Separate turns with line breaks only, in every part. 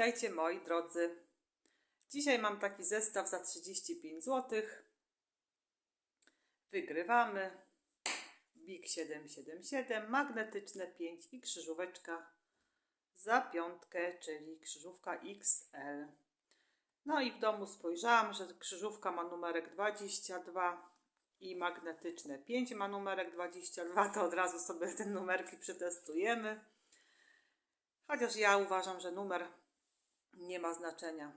Witajcie moi drodzy. Dzisiaj mam taki zestaw za 35 zł. Wygrywamy. Big 777, magnetyczne 5 i krzyżóweczka za piątkę, czyli krzyżówka XL. No i w domu spojrzałam, że krzyżówka ma numerek 22 i magnetyczne 5 ma numerek 22, to od razu sobie te numerki przetestujemy. Chociaż ja uważam, że numer nie ma znaczenia.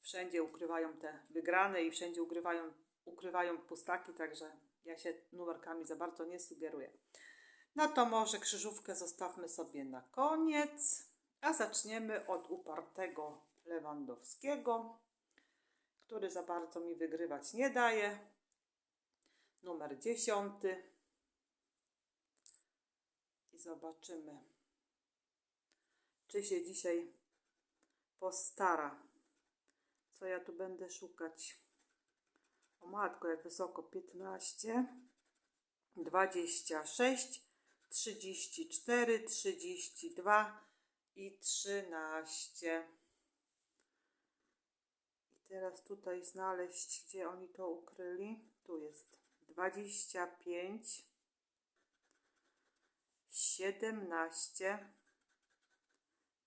Wszędzie ukrywają te wygrane i wszędzie ukrywają, ukrywają pustaki, także ja się numerkami za bardzo nie sugeruję. No to może krzyżówkę zostawmy sobie na koniec, a zaczniemy od upartego Lewandowskiego, który za bardzo mi wygrywać nie daje. Numer 10. I zobaczymy, czy się dzisiaj postara. Co ja tu będę szukać? O matko, jak wysoko. 15, 26, 34, 32 i 13. I teraz tutaj znaleźć, gdzie oni to ukryli. Tu jest 25, 17,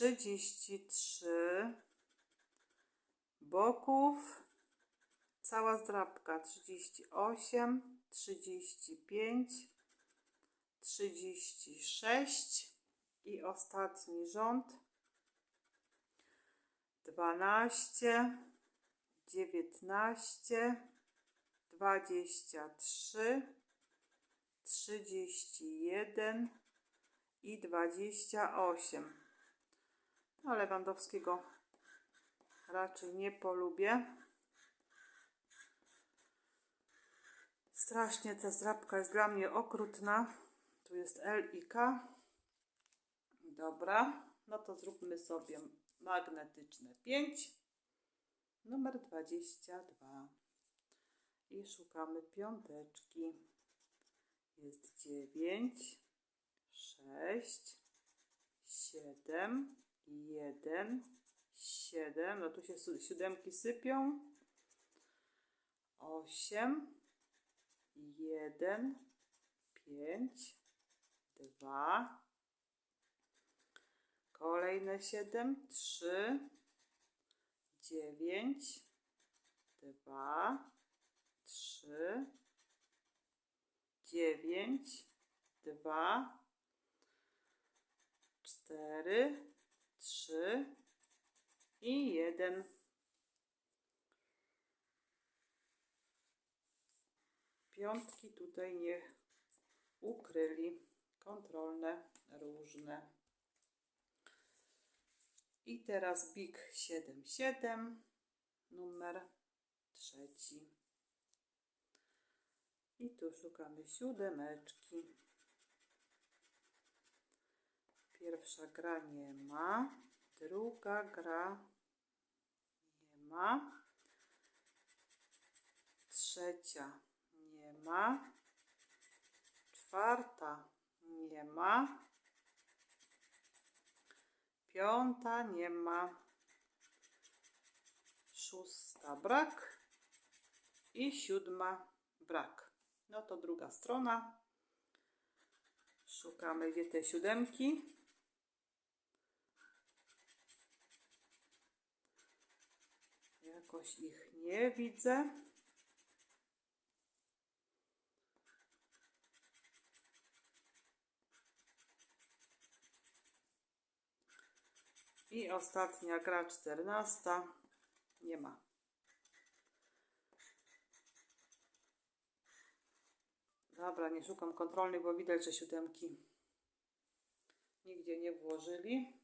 33 boków, cała zdrabka 38, 35, 36 i ostatni rząd 12, 19, 23, 31 i 28. No, Lewandowskiego raczej nie polubię. Strasznie ta zdrabka jest dla mnie okrutna. Tu jest L i K. Dobra, no to zróbmy sobie magnetyczne 5. Numer 22. I szukamy piąteczki. Jest 9, 6, 7, jeden, siedem, no tu się si- siódemki sypią, osiem, jeden, pięć, dwa, kolejne siedem, trzy, dziewięć, dwa, trzy, dziewięć, dwa, cztery, trzy i jeden. Piątki tutaj nie ukryli. Kontrolne, różne. I teraz BIG 77, numer trzeci. I tu szukamy siódemeczki. Pierwsza gra nie ma. Druga gra nie ma. Trzecia nie ma. Czwarta nie ma. Piąta nie ma. Szósta brak. I siódma brak. No to druga strona. Szukamy gdzie te siódemki. Jakoś ich nie widzę. I ostatnia gra czternasta. Nie ma. Dobra, nie szukam kontrolnych, bo widać, że siódemki nigdzie nie włożyli.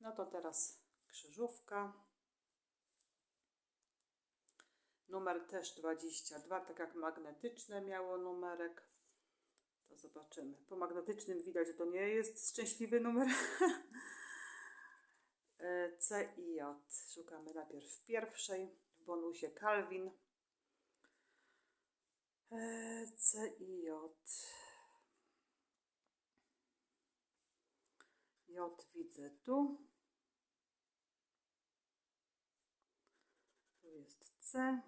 No to teraz krzyżówka. Numer też 22, tak jak magnetyczne miało numerek. To zobaczymy. Po magnetycznym widać, że to nie jest szczęśliwy numer. E, C i J. Szukamy najpierw w pierwszej, w bonusie Calvin. E, C i J. J widzę tu. Tu jest C.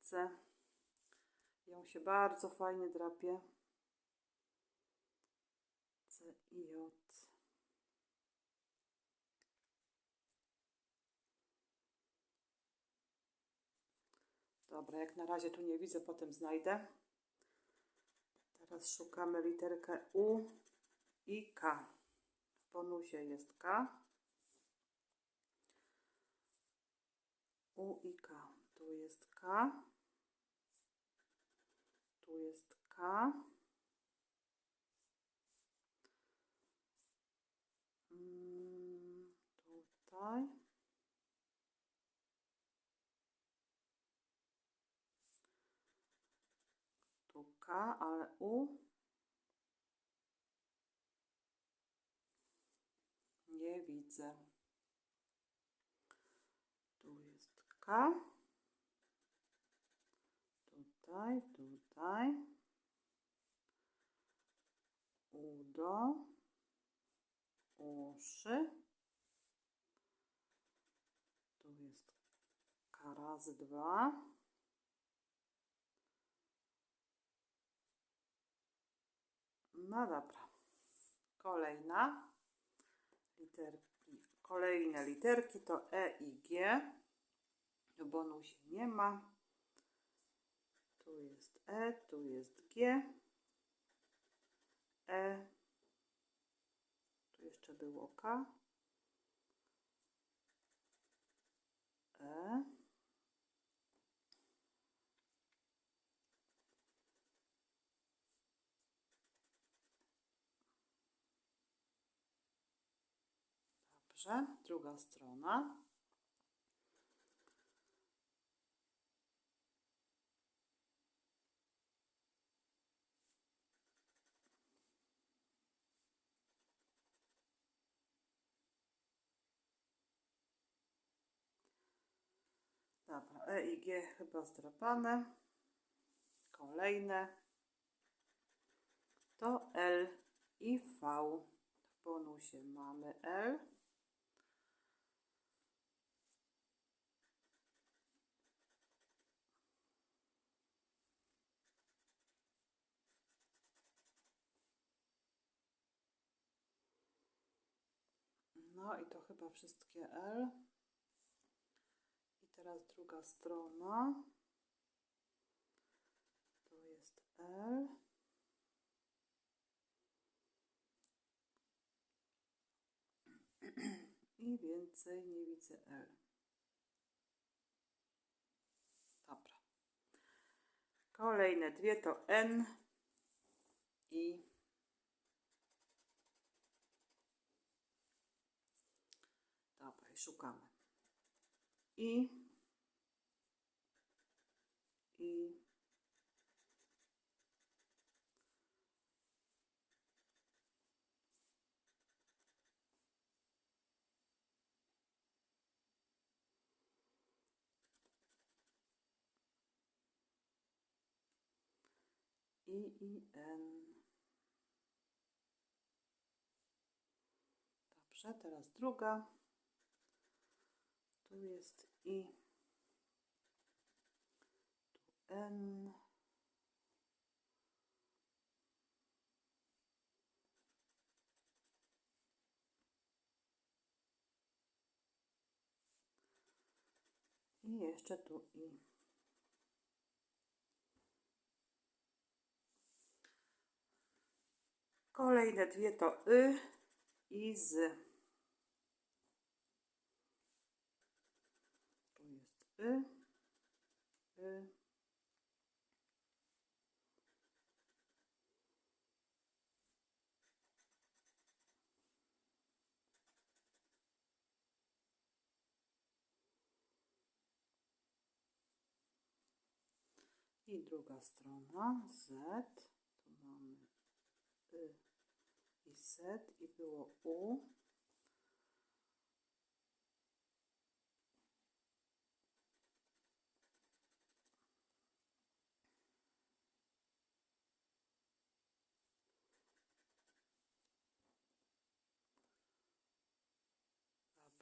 C. Ją się bardzo fajnie drapie. C i J. Dobra, jak na razie tu nie widzę, potem znajdę. Teraz szukamy literkę U i K. W bonusie jest K. U i K. Tu jest Tu jest K. Mm, Tutaj. Tu K, ale U. Nie widzę. Tu jest K. Tutaj, tutaj. Udo. Uszy. Tu jest K razy dwa. No dobra. Kolejna literki. Kolejne literki to E i G. W bonusie nie ma. Tu jest E, tu jest G. E. Tu jeszcze było K. E. Dobrze, druga strona. Dobra, E i G chyba zdrapane. Kolejne to L i V. W bonusie mamy L. No i to chyba wszystkie L. Teraz druga strona. To jest L. I więcej nie widzę L. Dobra. Kolejne dwie to N i Dobra, szukamy. I i I, I, N. Dobrze, teraz druga. Tu jest I. N. I jeszcze tu I. Kolejne dwie to Y i Z. Tu jest Y, Y, I druga strona Z. Tu mamy Y i Z i było U.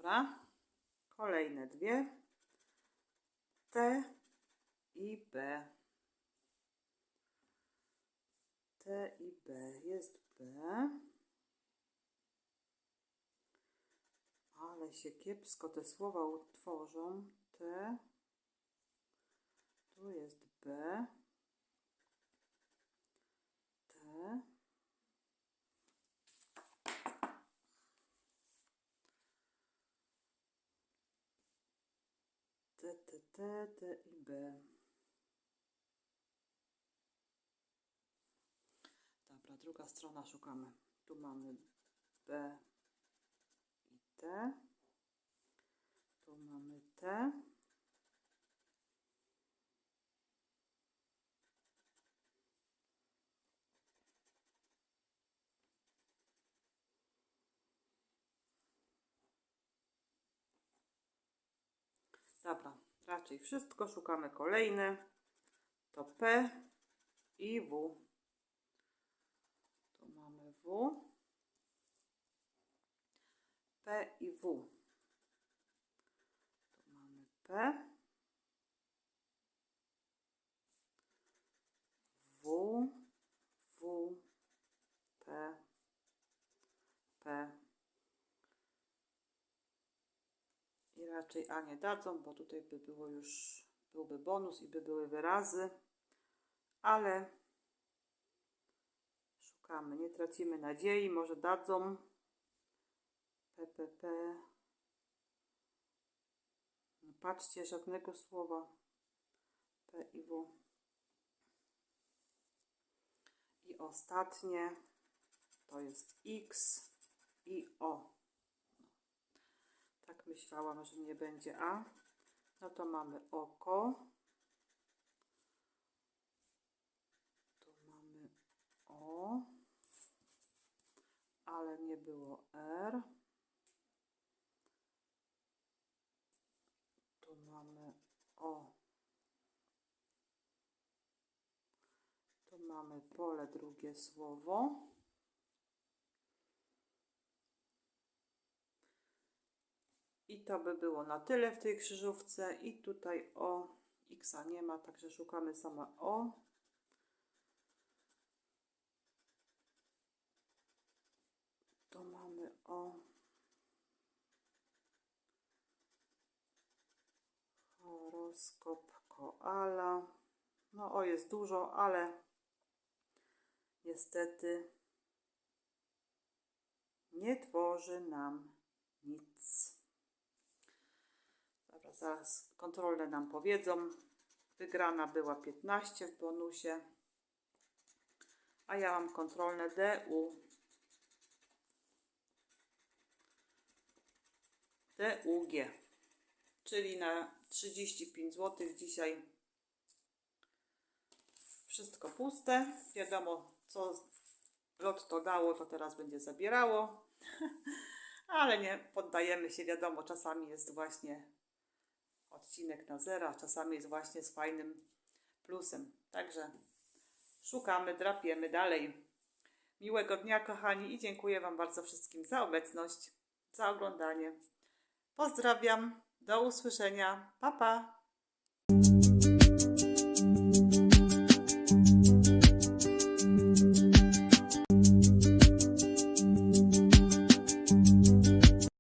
Dobra. Kolejne dwie. T i B. T i B. Jest B. Ale się kiepsko te słowa utworzą. T. Tu jest B. T. T, T, T, T i B. Dobra, druga strona szukamy. Tu mamy B i T. Tu mamy T. Dobra, raczej wszystko. Szukamy kolejne. To P i W. P i W. Tu mamy P. W. W. P. P. I raczej A nie dadzą, bo tutaj by było już, byłby bonus i by były wyrazy, ale szukamy, nie tracimy nadziei, może dadzą PPP. No patrzcie, żadnego słowa P i W. I ostatnie to jest X i O. Tak myślałam, że nie będzie A. No to mamy oko. Tu mamy O. Ale nie było R. Tu mamy O. Tu mamy pole drugie słowo. I to by było na tyle w tej krzyżówce. I tutaj o x nie ma, także szukamy same o. To mamy o. Horoskop koala. No o jest dużo, ale niestety nie tworzy nam nic. Dobra, zaraz kontrolne nam powiedzą. Wygrana była 15 w bonusie. A ja mam kontrolne DU. DUG. Czyli na 35 zł dzisiaj wszystko puste. Wiadomo, co lotto dało, to teraz będzie zabierało. Ale nie poddajemy się, wiadomo, czasami jest właśnie odcinek na zero, a czasami jest właśnie z fajnym plusem. Także szukamy, drapiemy dalej. Miłego dnia, kochani, i dziękuję Wam bardzo wszystkim za obecność, za oglądanie. Pozdrawiam, do usłyszenia. Pa, pa.